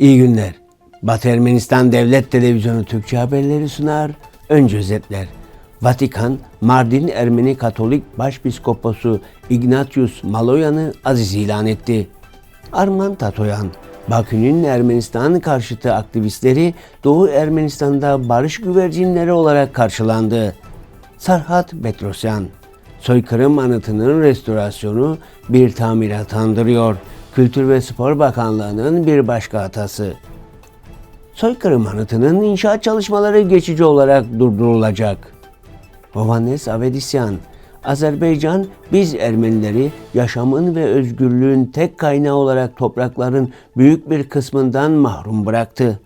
İyi günler. Batı Ermenistan Devlet Televizyonu Türkçe haberleri sunar. Önce özetler. Vatikan, Mardin Ermeni Katolik Başpiskoposu Ignatius Maloyan'ı aziz ilan etti. Arman Tatoyan, Bakü'nün Ermenistan karşıtı aktivistleri Doğu Ermenistan'da barış güvercinleri olarak karşılandı. Sarhat Petrosyan, soykırım anıtının restorasyonu bir tamirat andırıyor. Kültür ve Spor Bakanlığı'nın bir başka hatası. Soykırım anıtının inşaat çalışmaları geçici olarak durdurulacak. Hovannes Avedisyan, Azerbaycan biz Ermenileri yaşamın ve özgürlüğün tek kaynağı olarak toprakların büyük bir kısmından mahrum bıraktı.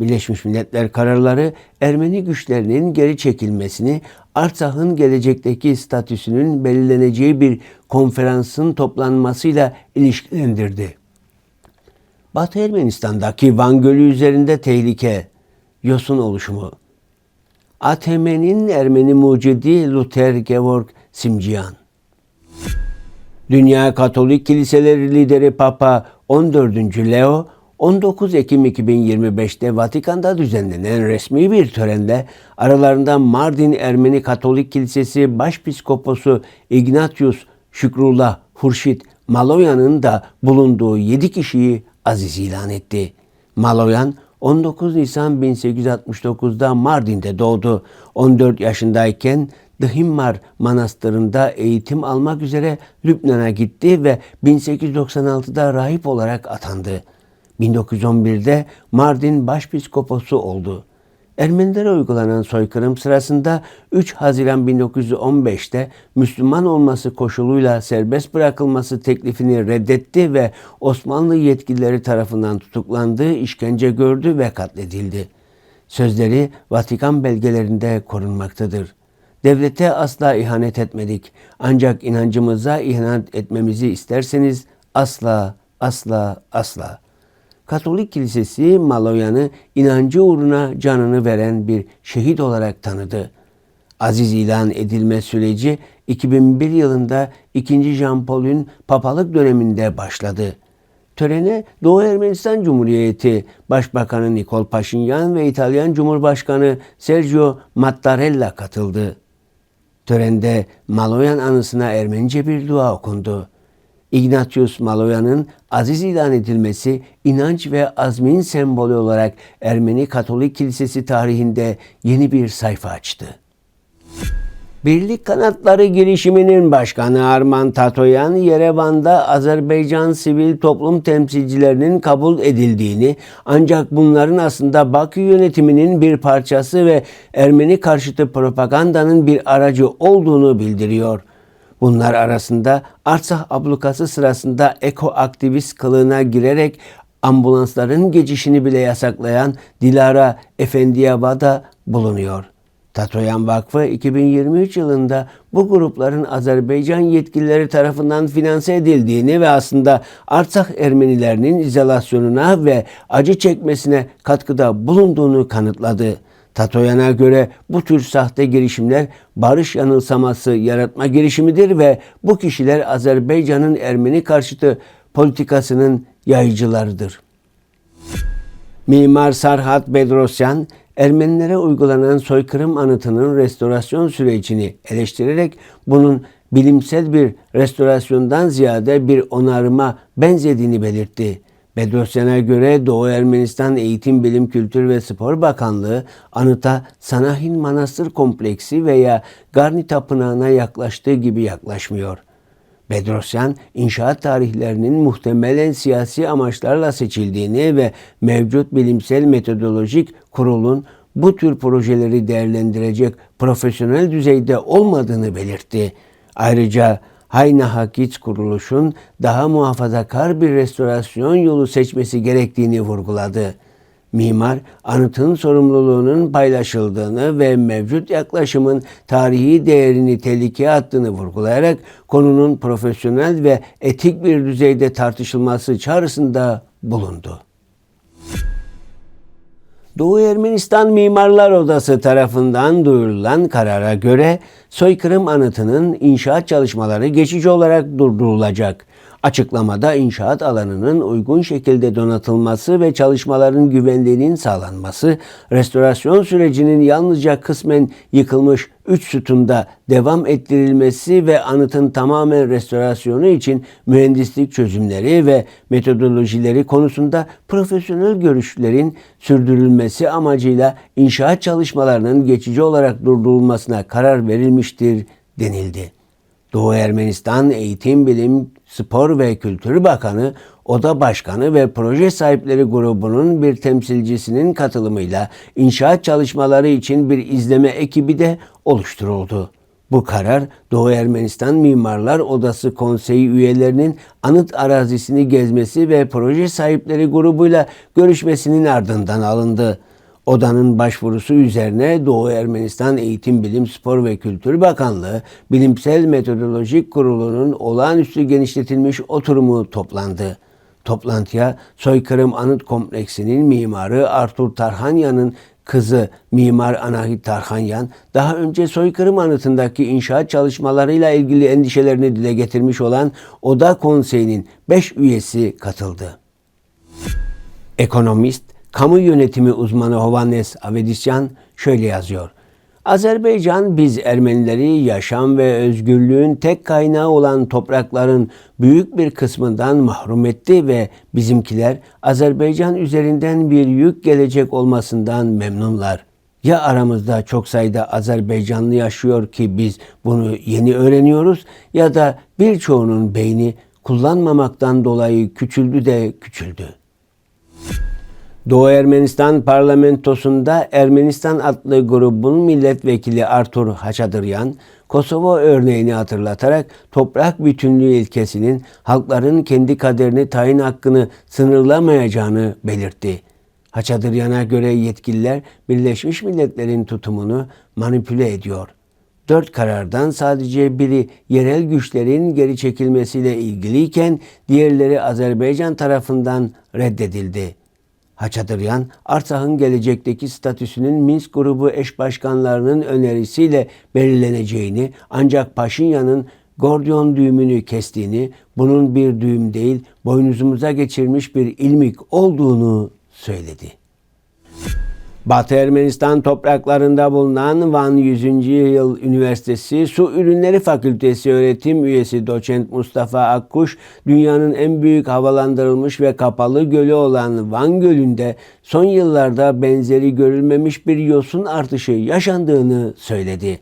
Birleşmiş Milletler kararları Ermeni güçlerinin geri çekilmesini Artsak'ın gelecekteki statüsünün belirleneceği bir konferansın toplanmasıyla ilişkilendirdi. Batı Ermenistan'daki Van Gölü üzerinde tehlike, yosun oluşumu. ATM'nin Ermeni mucidi Luther Georg Simciyan. Dünya Katolik Kiliseleri lideri Papa 14. Leo 19 Ekim 2025'te Vatikan'da düzenlenen resmi bir törenle aralarında Mardin Ermeni Katolik Kilisesi Başpiskoposu Ignatius Şükrullah Hurşit Maloyan'ın da bulunduğu 7 kişiyi aziz ilan etti. Maloyan 19 Nisan 1869'da Mardin'de doğdu. 14 yaşındayken Dıhimmar Manastırı'nda eğitim almak üzere Lübnan'a gitti ve 1896'da rahip olarak atandı. 1911'de Mardin Başpiskoposu oldu. Ermenilere uygulanan soykırım sırasında 3 Haziran 1915'te Müslüman olması koşuluyla serbest bırakılması teklifini reddetti ve Osmanlı yetkilileri tarafından tutuklandı, işkence gördü ve katledildi. Sözleri Vatikan belgelerinde korunmaktadır. Devlete asla ihanet etmedik. Ancak inancımıza ihanet etmemizi isterseniz asla, asla, asla. Katolik Kilisesi Maloyan'ı inancı uğruna canını veren bir şehit olarak tanıdı. Aziz ilan edilme süreci 2001 yılında 2. Jean Paul'ün papalık döneminde başladı. Törene Doğu Ermenistan Cumhuriyeti Başbakanı Nikol Paşinyan ve İtalyan Cumhurbaşkanı Sergio Mattarella katıldı. Törende Maloyan anısına Ermenice bir dua okundu. Ignatius Maloyan'ın aziz ilan edilmesi inanç ve azmin sembolü olarak Ermeni Katolik Kilisesi tarihinde yeni bir sayfa açtı. Birlik Kanatları girişiminin başkanı Arman Tatoyan, Yerevan'da Azerbaycan sivil toplum temsilcilerinin kabul edildiğini ancak bunların aslında Bakü yönetiminin bir parçası ve Ermeni karşıtı propagandanın bir aracı olduğunu bildiriyor. Bunlar arasında Artsah ablukası sırasında eko aktivist kılığına girerek ambulansların geçişini bile yasaklayan Dilara Efendiyeva da bulunuyor. Tatoyan Vakfı 2023 yılında bu grupların Azerbaycan yetkilileri tarafından finanse edildiğini ve aslında Artsakh Ermenilerinin izolasyonuna ve acı çekmesine katkıda bulunduğunu kanıtladı. Tatoyan'a göre bu tür sahte girişimler barış yanılsaması yaratma girişimidir ve bu kişiler Azerbaycan'ın Ermeni karşıtı politikasının yayıcılarıdır. Mimar Sarhat Bedrosyan, Ermenilere uygulanan soykırım anıtının restorasyon sürecini eleştirerek bunun bilimsel bir restorasyondan ziyade bir onarıma benzediğini belirtti. Bedrosyan'a göre Doğu Ermenistan Eğitim, Bilim, Kültür ve Spor Bakanlığı anıta Sanahin Manastır Kompleksi veya Garni Tapınağı'na yaklaştığı gibi yaklaşmıyor. Bedrosyan, inşaat tarihlerinin muhtemelen siyasi amaçlarla seçildiğini ve mevcut bilimsel metodolojik kurulun bu tür projeleri değerlendirecek profesyonel düzeyde olmadığını belirtti. Ayrıca Hayna Hakit kuruluşun daha muhafazakar bir restorasyon yolu seçmesi gerektiğini vurguladı. Mimar, anıtın sorumluluğunun paylaşıldığını ve mevcut yaklaşımın tarihi değerini tehlikeye attığını vurgulayarak konunun profesyonel ve etik bir düzeyde tartışılması çağrısında bulundu. Doğu Ermenistan Mimarlar Odası tarafından duyurulan karara göre soykırım anıtının inşaat çalışmaları geçici olarak durdurulacak. Açıklamada inşaat alanının uygun şekilde donatılması ve çalışmaların güvenliğinin sağlanması, restorasyon sürecinin yalnızca kısmen yıkılmış 3 sütunda devam ettirilmesi ve anıtın tamamen restorasyonu için mühendislik çözümleri ve metodolojileri konusunda profesyonel görüşlerin sürdürülmesi amacıyla inşaat çalışmalarının geçici olarak durdurulmasına karar verilmiştir denildi. Doğu Ermenistan Eğitim, Bilim, Spor ve Kültür Bakanı, Oda Başkanı ve proje sahipleri grubunun bir temsilcisinin katılımıyla inşaat çalışmaları için bir izleme ekibi de oluşturuldu. Bu karar Doğu Ermenistan Mimarlar Odası Konseyi üyelerinin anıt arazisini gezmesi ve proje sahipleri grubuyla görüşmesinin ardından alındı. Odanın başvurusu üzerine Doğu Ermenistan Eğitim, Bilim, Spor ve Kültür Bakanlığı Bilimsel Metodolojik Kurulu'nun olağanüstü genişletilmiş oturumu toplandı. Toplantıya Soykırım Anıt Kompleksi'nin mimarı Artur Tarhanyan'ın kızı Mimar Anahit Tarhanyan, daha önce soykırım anıtındaki inşaat çalışmalarıyla ilgili endişelerini dile getirmiş olan Oda Konseyi'nin 5 üyesi katıldı. Ekonomist, kamu yönetimi uzmanı Hovannes Avedisyan şöyle yazıyor. Azerbaycan biz Ermenileri yaşam ve özgürlüğün tek kaynağı olan toprakların büyük bir kısmından mahrum etti ve bizimkiler Azerbaycan üzerinden bir yük gelecek olmasından memnunlar. Ya aramızda çok sayıda Azerbaycanlı yaşıyor ki biz bunu yeni öğreniyoruz ya da birçoğunun beyni kullanmamaktan dolayı küçüldü de küçüldü. Doğu Ermenistan parlamentosunda Ermenistan adlı grubun milletvekili Artur Haçadıryan, Kosova örneğini hatırlatarak toprak bütünlüğü ilkesinin halkların kendi kaderini tayin hakkını sınırlamayacağını belirtti. Haçadıryan'a göre yetkililer Birleşmiş Milletler'in tutumunu manipüle ediyor. Dört karardan sadece biri yerel güçlerin geri çekilmesiyle ilgiliyken diğerleri Azerbaycan tarafından reddedildi. Haçadıryan, Artsak'ın gelecekteki statüsünün Minsk grubu eş başkanlarının önerisiyle belirleneceğini ancak Paşinyan'ın Gordiyon düğümünü kestiğini, bunun bir düğüm değil, boynuzumuza geçirmiş bir ilmik olduğunu söyledi. Batı Ermenistan topraklarında bulunan Van 100. Yıl Üniversitesi Su Ürünleri Fakültesi öğretim üyesi doçent Mustafa Akkuş, dünyanın en büyük havalandırılmış ve kapalı gölü olan Van Gölü'nde son yıllarda benzeri görülmemiş bir yosun artışı yaşandığını söyledi.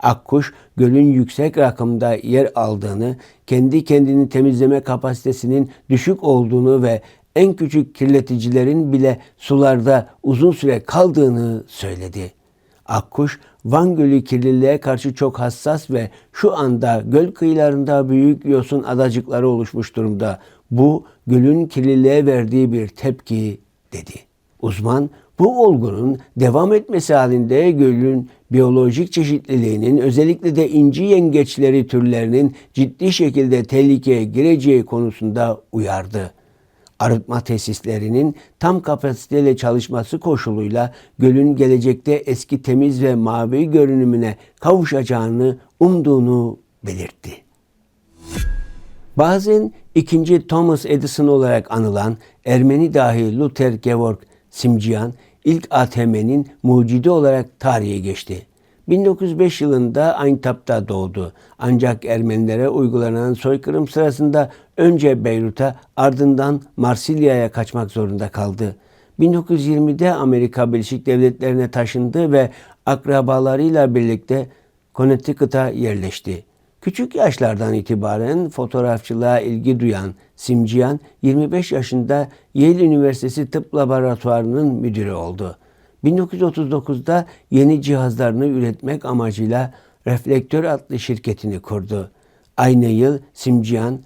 Akkuş, gölün yüksek rakımda yer aldığını, kendi kendini temizleme kapasitesinin düşük olduğunu ve en küçük kirleticilerin bile sularda uzun süre kaldığını söyledi. Akkuş, Van Gölü kirliliğe karşı çok hassas ve şu anda göl kıyılarında büyük yosun adacıkları oluşmuş durumda. Bu gölün kirliliğe verdiği bir tepki dedi. Uzman, bu olgunun devam etmesi halinde gölün biyolojik çeşitliliğinin özellikle de inci yengeçleri türlerinin ciddi şekilde tehlikeye gireceği konusunda uyardı arıtma tesislerinin tam kapasiteyle çalışması koşuluyla gölün gelecekte eski temiz ve mavi görünümüne kavuşacağını umduğunu belirtti. Bazen ikinci Thomas Edison olarak anılan Ermeni dahi Luther Georg Simcian ilk ATM'nin mucidi olarak tarihe geçti. 1905 yılında Aintab'da doğdu. Ancak Ermenilere uygulanan soykırım sırasında önce Beyrut'a ardından Marsilya'ya kaçmak zorunda kaldı. 1920'de Amerika Birleşik Devletleri'ne taşındı ve akrabalarıyla birlikte Connecticut'a yerleşti. Küçük yaşlardan itibaren fotoğrafçılığa ilgi duyan Simciyan 25 yaşında Yale Üniversitesi Tıp Laboratuvarı'nın müdürü oldu. 1939'da yeni cihazlarını üretmek amacıyla Reflektör adlı şirketini kurdu. Aynı yıl Simciyan,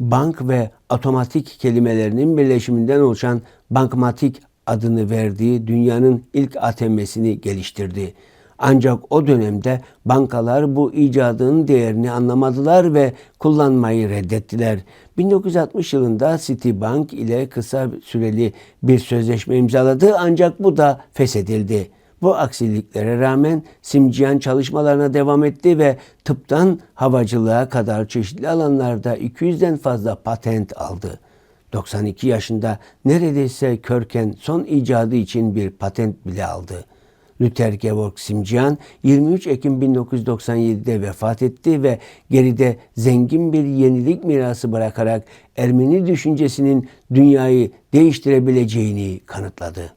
bank ve otomatik kelimelerinin birleşiminden oluşan bankmatik adını verdiği dünyanın ilk ATM'sini geliştirdi. Ancak o dönemde bankalar bu icadın değerini anlamadılar ve kullanmayı reddettiler. 1960 yılında Citibank ile kısa süreli bir sözleşme imzaladı ancak bu da feshedildi. Bu aksiliklere rağmen Simciyan çalışmalarına devam etti ve tıptan havacılığa kadar çeşitli alanlarda 200'den fazla patent aldı. 92 yaşında neredeyse körken son icadı için bir patent bile aldı. Luther Georg Simcian 23 Ekim 1997'de vefat etti ve geride zengin bir yenilik mirası bırakarak Ermeni düşüncesinin dünyayı değiştirebileceğini kanıtladı.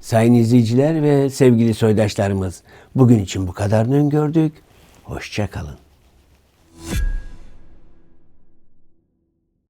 Sayın izleyiciler ve sevgili soydaşlarımız, bugün için bu kadarını öngördük. Hoşçakalın.